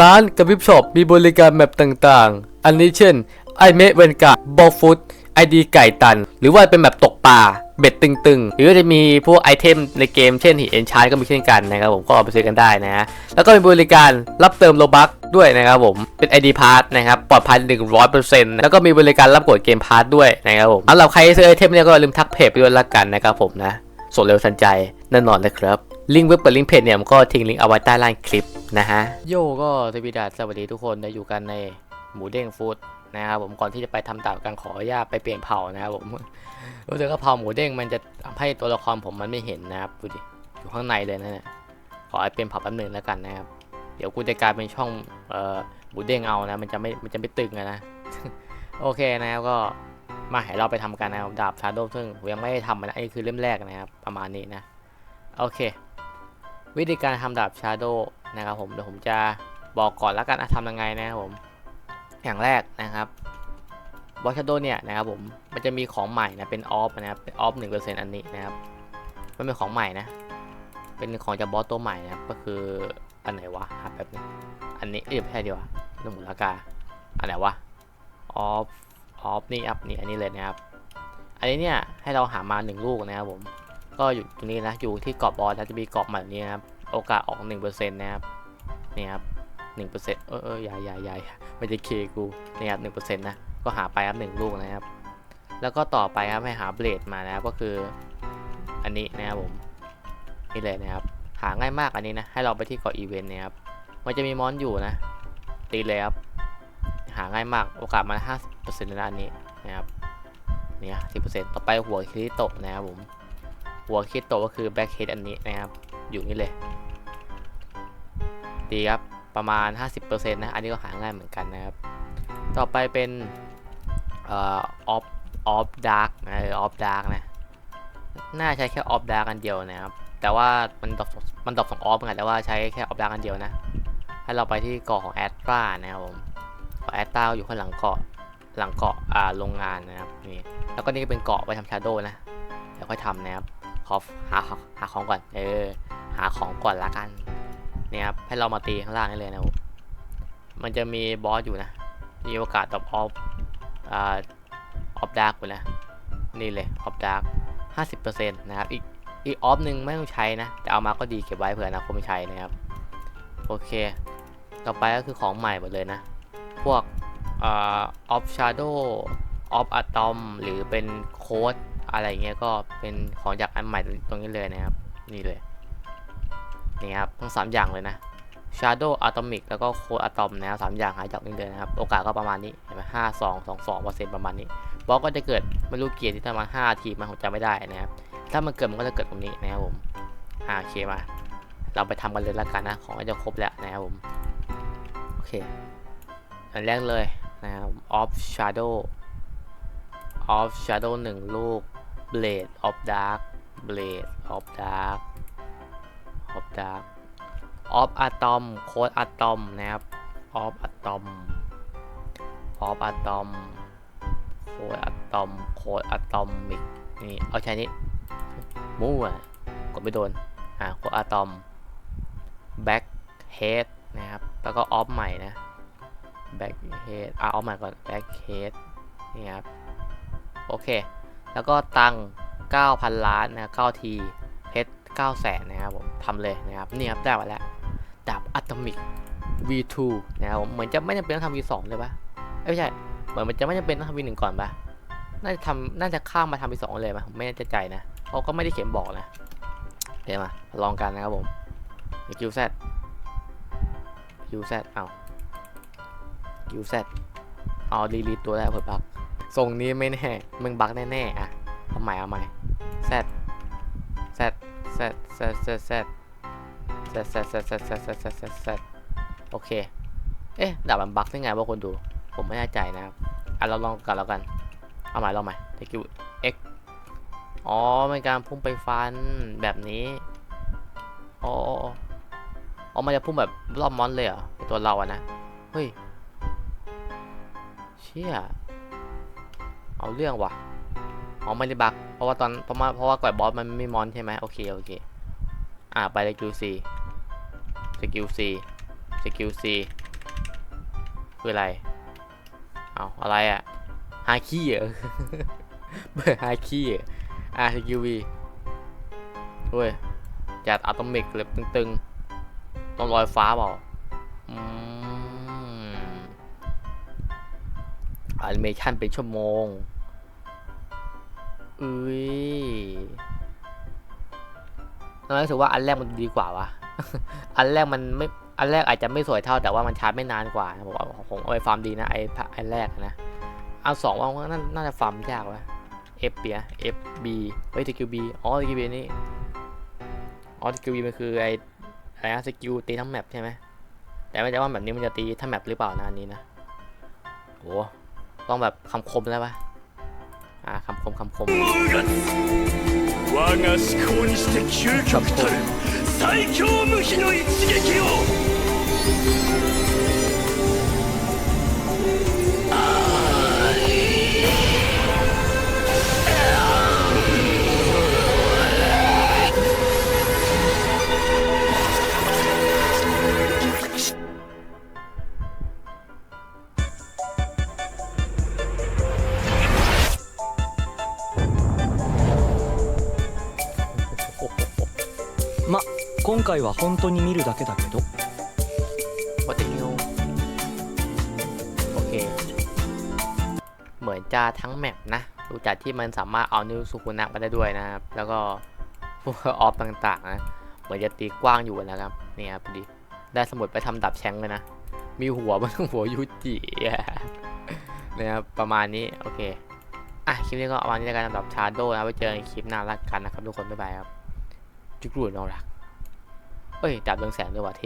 ร้านกับวิบช็อปมีบริการแมปต่างๆ อันนี้เช่นไอเมะเวนกาบอลฟุตไอดีไก่ตัน หรือว่าเป็นแบบตกปลาเบ็ดตึงๆ หรือจะมีพวกไอเทมในเกมเช่นหินเอนชาร์ก็มีเช่นกันนะครับผมก็เอาไปซื้อกันได้นะฮะแล้วก็มีบริการรับเติมโลบัคด้วยนะครับผมเป็น ID p a s s นะครับปลอดภัย 100%แล้วก็มีบริการรับกดเกมพาร์ทด้วยนะครับผมสำหรับใครซื้อไอเทมเนี่ยก็อย่าลืมทักเพจไปด้วยละกันนะครับผมนะส่งเร็วทันใจแน่นอนเลยครับ ลิงก์เว็บเปิดลิงก์เพจเนี่ยผมก็ทิ้งลิงก์เอาไว้ใต้ล่างคลิปนะฮะโยก็สวีดัสวัสดีทุกคนได้อยู่กันในหมูเด้งฟู้ดนะครับผมก่อนที่จะไปทำตามการขออนุญาตไปเปลี่ยนเผานะครับผมรู้สึกว่าเผาหมูเด้งมันจะทำให้ตัวละครผมมันไม่เห็นนะครับดูดิอยู่ข้างในเลยนะเนี่ยขอให้เปลี่ยนเผาแป๊บนึงแล้วกันนะครับเดี๋ยวกูจะกลายเป็นช่องเอ่อหมูเด้งเอานะมันจะไม่มันจะไม่ตึงนะโอเคนะครับก็มาให้เราไปทำกันนะครับดาบชาโดว์ซึ่งผมยังไม่ได้ทำนนะอันนี้คือเล่มแรกนะครับ ประมาณนี้นะ โอเค วิธีการทำดาบชาโดนะครับผมเดี๋ยวผมจะบอกก่อนแล้วกันอะทำยังไงนะครับผม อย่างแรกนะครับบอสชาโดเนี่ยนะครับผมมันจะมีของใหม่นะเป็นออฟนะครับเป็นออฟหนึ่งเปอร์เซ็นต์อันนี้นะครับมันเป็นของใหม่นะ เป็นของจากบอสตัวใหม่นะครับก็คืออันไหนวะหาแบบนึงอันนี้เอ้ยไม่ใช่ดีวะเรื่มลค่าอันไหนวะออฟออฟนี่อัพนี่อันนี้เลยนะครับ อันนี้เนี่ยให้เราหามาหนึ่งลูกนะครับผม ก็อยู่ตรงนี้นะอยู่ที่เกาะบอสแล้วจะมีเกาะแบบนี้นะครับโอกาสออกหนึ่งเปอร์เซ็นต์นะครับนี่ครับหนึ่งเปอร์เซ็นต์เออเออใหญ่ใหญ่ใหญ่ไม่ได้เคกูนี่ครับหนึ่งเปอร์เซ็นต์นะ ก็หาไปครับหนึ่งลูกนะครับ แล้วก็ต่อไปครับให้หาเบลดมานะครับ ก็คืออันนี้นะครับผม นี่เลยนะครับ หาง่ายมากอันนี้นะ ให้เราไปที่เกาะอีเวนต์นะครับ มันจะมีมอนอยู่นะ ตีเลยครับ หาง่ายมาก โอกาสมันห้าสิบเปอร์เซ็นต์ในด้านนี้นะครับ เนี่ยสิบเปอร์เซ็นต์ต่อไปหัวคริโตนะครับผม หัวคิดโตก็คือแบ็คเฮดอันนี้นะครับ อยู่นี่เลย ดีครับ ประมาณ 50%นะ อันนี้ก็หาง่ายเหมือนกันนะครับ ต่อไปเป็นเอ่อออฟออฟดาร์กนะออฟดาร์กนะ น่าใช้แค่ออฟดาร์กอันเดียวนะครับ แต่ว่ามันดรอปมันดรอปสองออฟเหมือนกันแต่ว่าใช้แค่ออฟดาร์กอันเดียวนะ ให้เราไปที่เกาะของแอตตรานะครับผมเกาะแอตตราอยู่ข้างหลังเกาะหลังเกาะอ่าโรงงานนะครับนี่แล้วก็นี่เป็นเกาะไปทำชาโดนะเดี๋ยวค่อยทำนะครับ ขอหาหาของก่อน เออ หาของก่อนละกัน เนี่ยครับ ให้เรามาตีข้างล่างนี่เลยนะครับมันจะมีบอสอยู่นะ มีโอกาสตอบออฟอ่าออฟดาร์กไปนะ นี่เลยออฟดาร์กห้าสิบเปอร์เซ็นต์นะครับ อีกอีกออฟหนึ่งไม่ต้องใช้นะ แต่เอามาก็ดีเก็บไว้เผื่อนะคตไม่ใช้นะครับ โอเค ต่อไปก็คือของใหม่หมดเลยนะ พวกออฟชาร์โดออฟอะตอมหรือเป็นโค้ด อะไรเงี้ยก็เป็นของจากอันใหม่ตรงนี้เลยนะครับ นี่เลย นี่ครับทั้งสามอย่างเลยนะ Shadow Atomic แล้วก็ Code Atom นะครับสามอย่างหายจากนี้เลยนะครับ โอกาสก็ประมาณนี้เห็นไหมห้าสองสองสองเปอร์เซ็นต์ประมาณนี้บล็อกก็จะเกิดไม่รู้เกียร์ที่ประมาณห้าทีมันผมจำไม่ได้นะครับ ถ้ามันเกิดมันก็จะเกิดตรงนี้นะครับผมอ่าโอเคมา เราไปทำกันเลยละกันนะของก็จะครบแล้วนะครับผมโอเคอันแรกเลยนะครับ Off Shadow Off Shadow หนึ่งลูก Blade of Dark Blade of Dark of Dark of Atom Code Atom นะครับ of Atom of Atom Code Atom Code Atomic นี่ เอาใช้นี้มั่วกดไม่โดน อ่า Code Atom Back Head นะครับ แล้วก็ Off ใหม่นะ Back Head อ่า Off ใหม่ก่อน Back Head นี่ครับ โอเค แล้วก็ตัง 9,000 ล้านนะ9ทีเพชร9แสนนะครับผมทำเลยนะครับนี่ครับได้มาแล้วดาบอะตอมิก V2 นะครับผมเหมือนจะไม่จำเป็นต้องทำ V2 เลยปะเอ้ยไม่ใช่ เหมือนมันจะไม่จำเป็นต้องทำ V1 ก่อนปะน่าจะทำน่าจะข้ามมาทำ V2 เลยปะผมไม่แน่ใจนะเขาก็ไม่ได้เขียนบอกนะเดี๋ยวมาลองกันนะครับผมคิวแซดคิวแซดเอาคิวแซดเอาดีลีตัวแล้วเผื่อบัก ทรงนี้ไม่แน่มึงบักแน่ๆอะเอาใหม่เอาใหม่แซดแซดแซดแซดแซดแซดเซตเซตเซตเซตเซตเซตเซตเซตเซตโอเค เอ๊ะดาบมันบักได้ไงวะคนดู ผมไม่แน่ใจนะครับอะเราลองกันแล้วกัน เอาใหม่เราใหม่ตะกิ้ว X อ๋อเป็นการพุ่งไปฟันแบบนี้อ๋ออ๋อมันจะพุ่งแบบรอบมอนเลยเหรอตัวเราอะนะ เฮ้ย เชี่ย เอาเรื่องว่ะอ๋อไม่ได้บักเพราะว่าตอนเพราะว่าเพราะว่าก่อยบอสมันไม่มอนใช่ไหมโอเคโอเคอ่าไปเลยคิวซีสกิลซีสกิลซีคืออะไรเอาอะไรอะฮาคีเหรอเบอร์ฮาคีอะสกิลวีเว้ยจัดอะตอมิกเลยตึงๆต้องลอยฟ้าเปล่าอืมแอนิเมชันเป็นชั่วโมง อุ้ยเรารู้สึกว่าอันแรกมันดีกว่าวะ อันแรกมันไม่ อันแรกอาจจะไม่สวยเท่าแต่ว่ามันชาร์จไม่นานกว่าผมว่าผมเอาไปฟาร์มดีนะไอ้อันแรกนะอันสองว่าว่าน่าน่าจะฟาร์มยากวะ F เปีย F B เฮ้ย TQB อ๋อ TQB นี่ อ๋อ TQB มันคือไอ้อะไรนะสกิลตีทั้งแมปใช่ไหมแต่ไม่ใช่ว่าแบบนี้มันจะตีทั้งแมปหรือเปล่านะอันนี้นะโหต้องแบบคำคมแล้วปะ คำคมคำคมคำคม 今回は本当に見るだけだけど What the hell โอเค เหมือนจะทั้งแมปนะ ดูจากที่มันสามารถเอานิ้วสุกุนักมาได้ด้วยนะครับ แล้วก็พวกออฟต่างๆนะ เหมือนจะตีกว้างอยู่นะครับ นี่ครับพอดี ได้สมุดไปทำดับแชงเลยนะ มีหัวมัน หัวยูจิอะนะครับ ประมาณนี้ โอเค อ่ะ คลิปนี้ก็ประมาณนี้แล้วกันสำหรับชาโดนะไว้เจอกันคลิปหน้าละกันนะครับทุกคน บ๊ายบายครับ จุกรูดน้องรัก เอ้ยดาบเรืองแสงด้วยว่ะเท